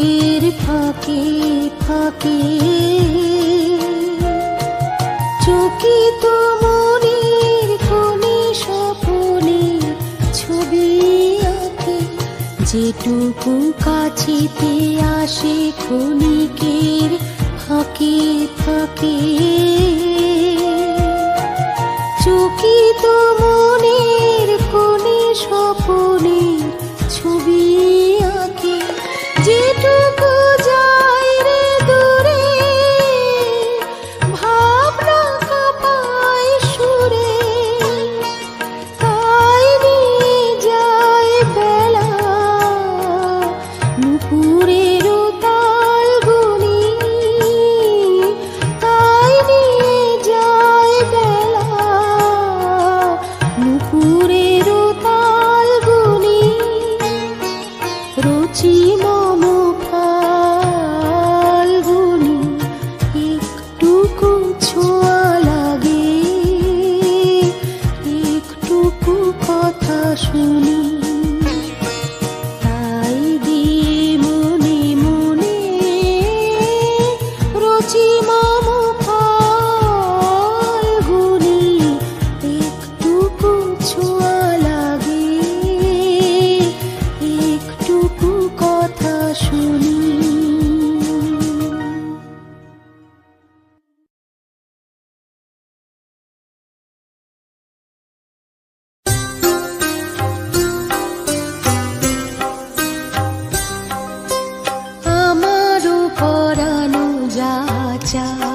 বুকের ফাঁকে ফাঁকে। চকিত মনের কোণে সপনে ছবি আঁকে। যেটুকু কাছিতে আসে ক্ষণিকের ফাঁকে ফাঁকে। চকিত মনের কোণে সপনে 죠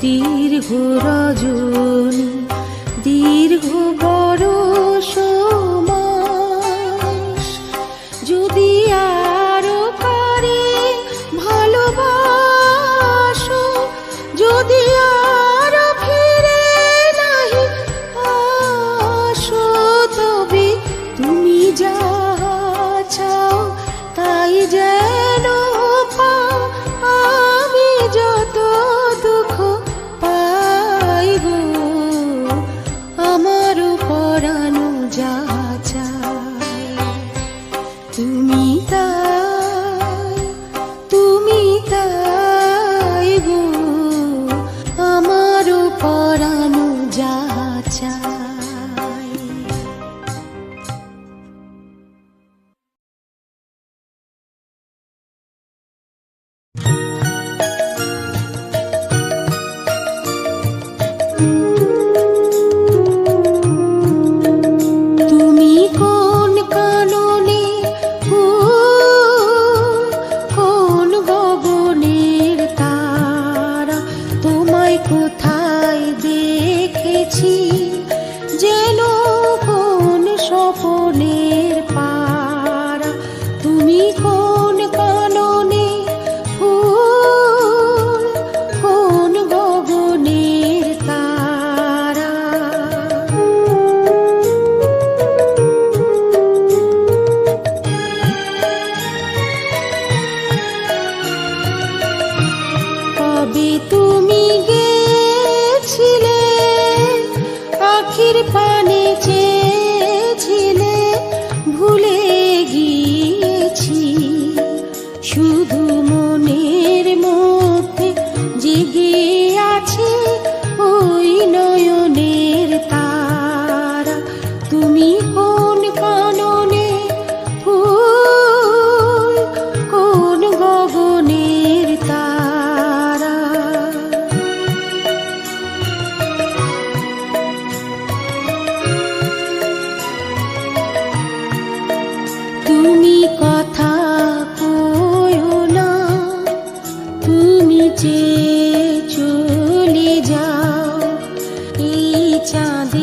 দীর্ঘ রজনী দীর্ঘ তুমি যে চলে যাও এই চাঁদে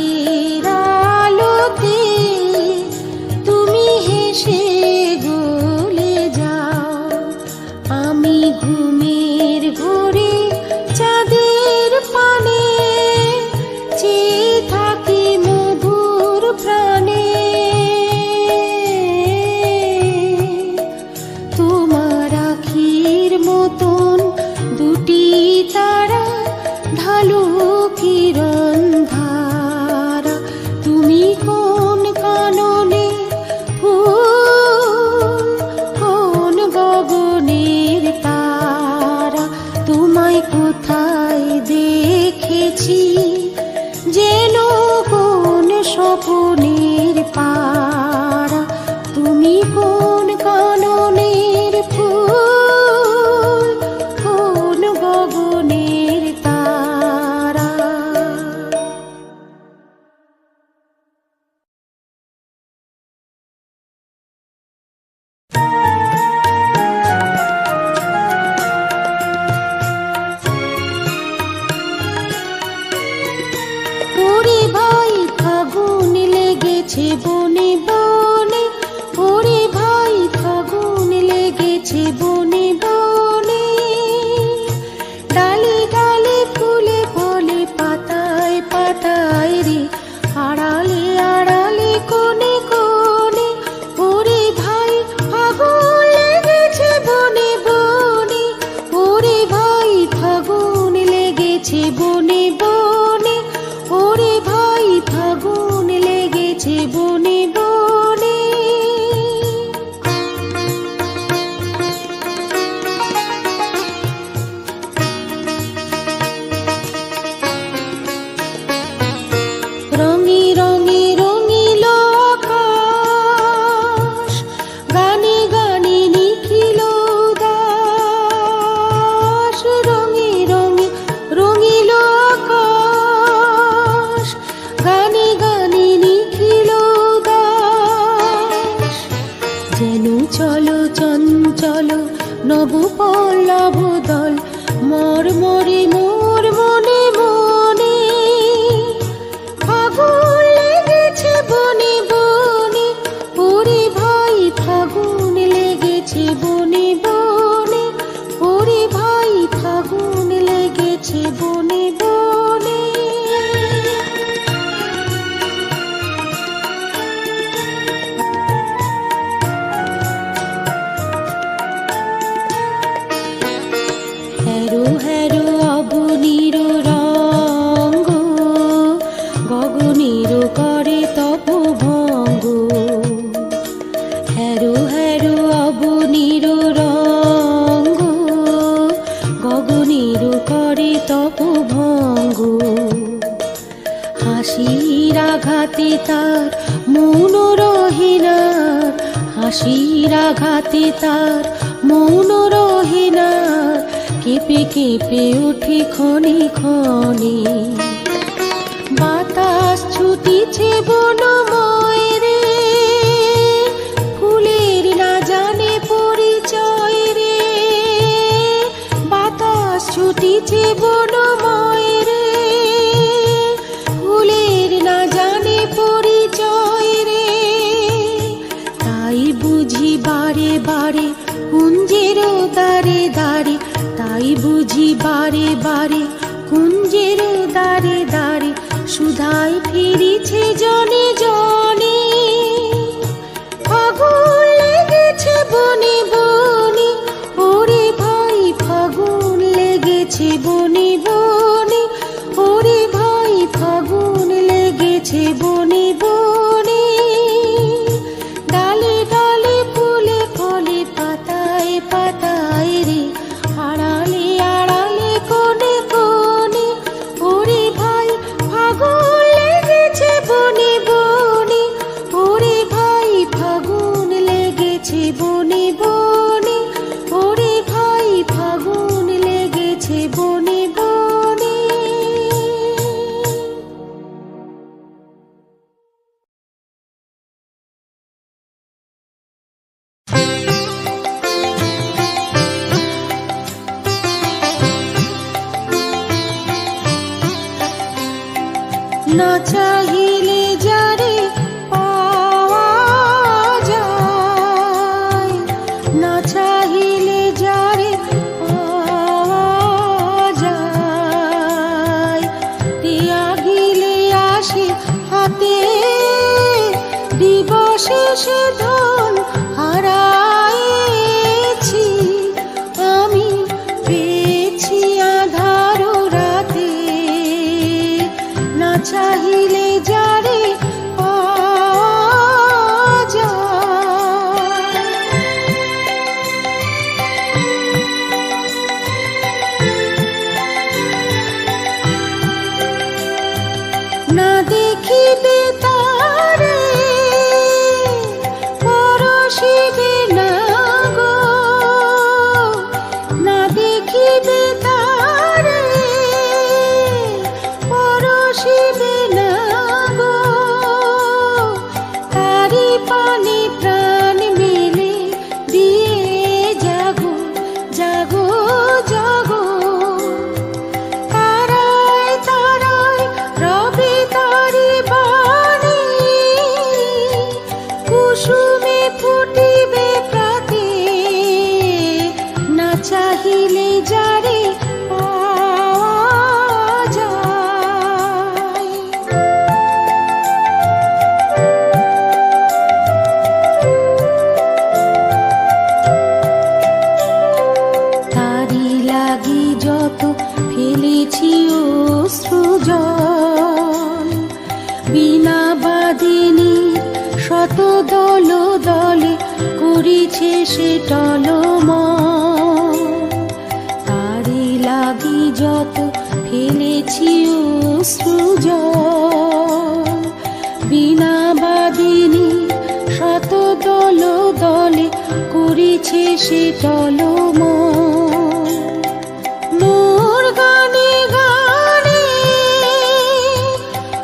লেগেছে বনে বনে ওরে ভাই ফাগুন লেগেছে বনে। কেঁপে উঠি খনি খনি। বাতাস ছুটিছে বনম 世事 দল দলে করেছে সে টলম মোর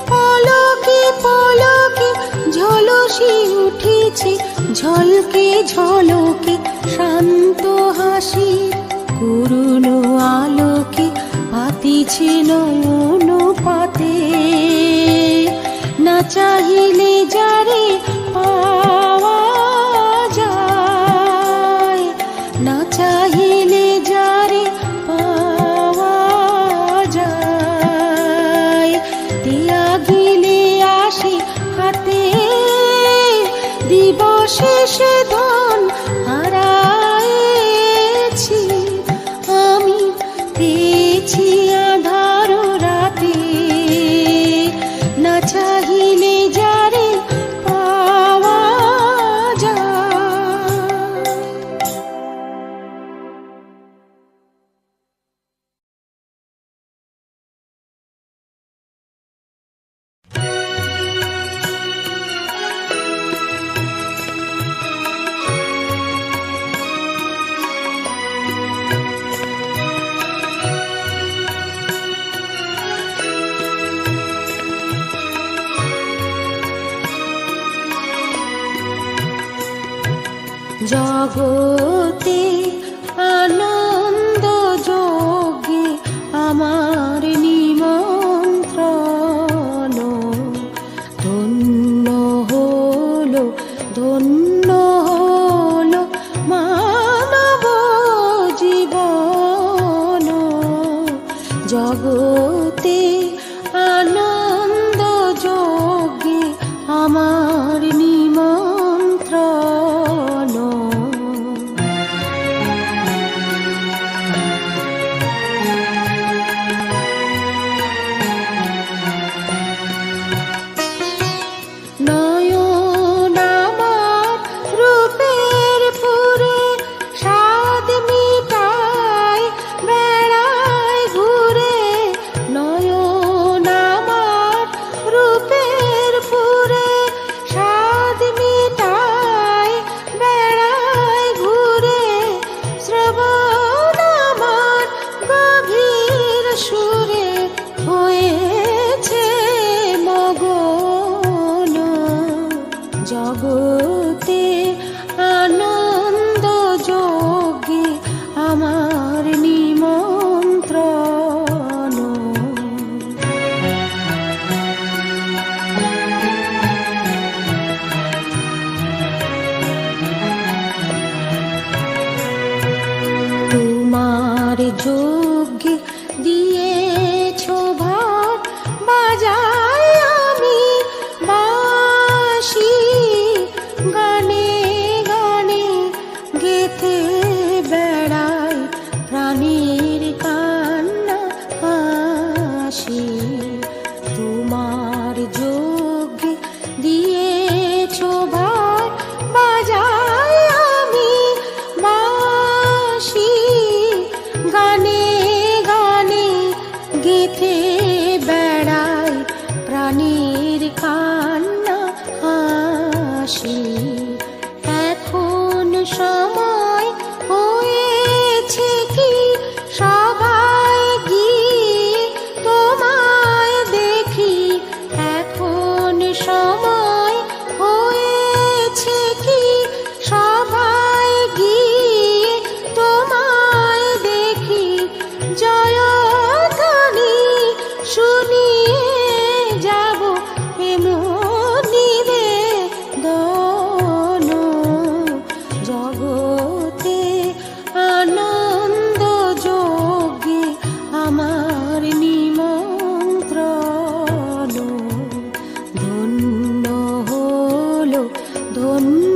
পলকে পলকে উঠেছে, ঝলকে ঝলকে শান্ত হাসি করুণ আলোকে পাতিছে নয়ন পাতে। না চাহিলে যারে পা one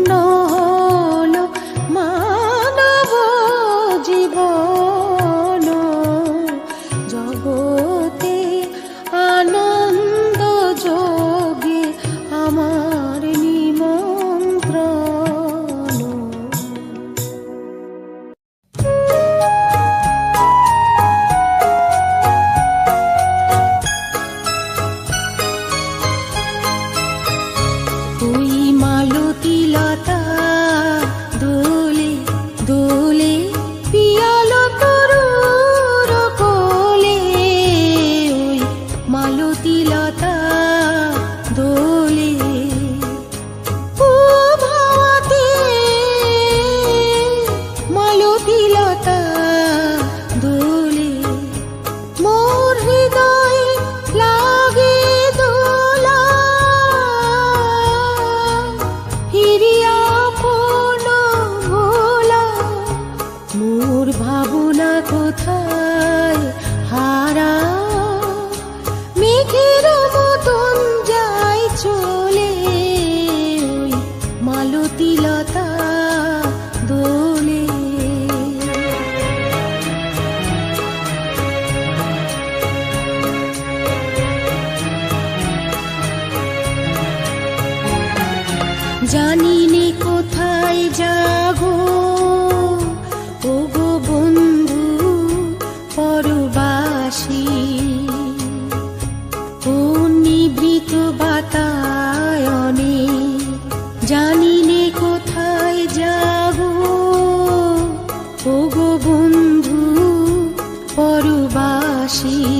心。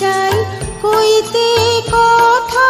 চাই কইতে কথা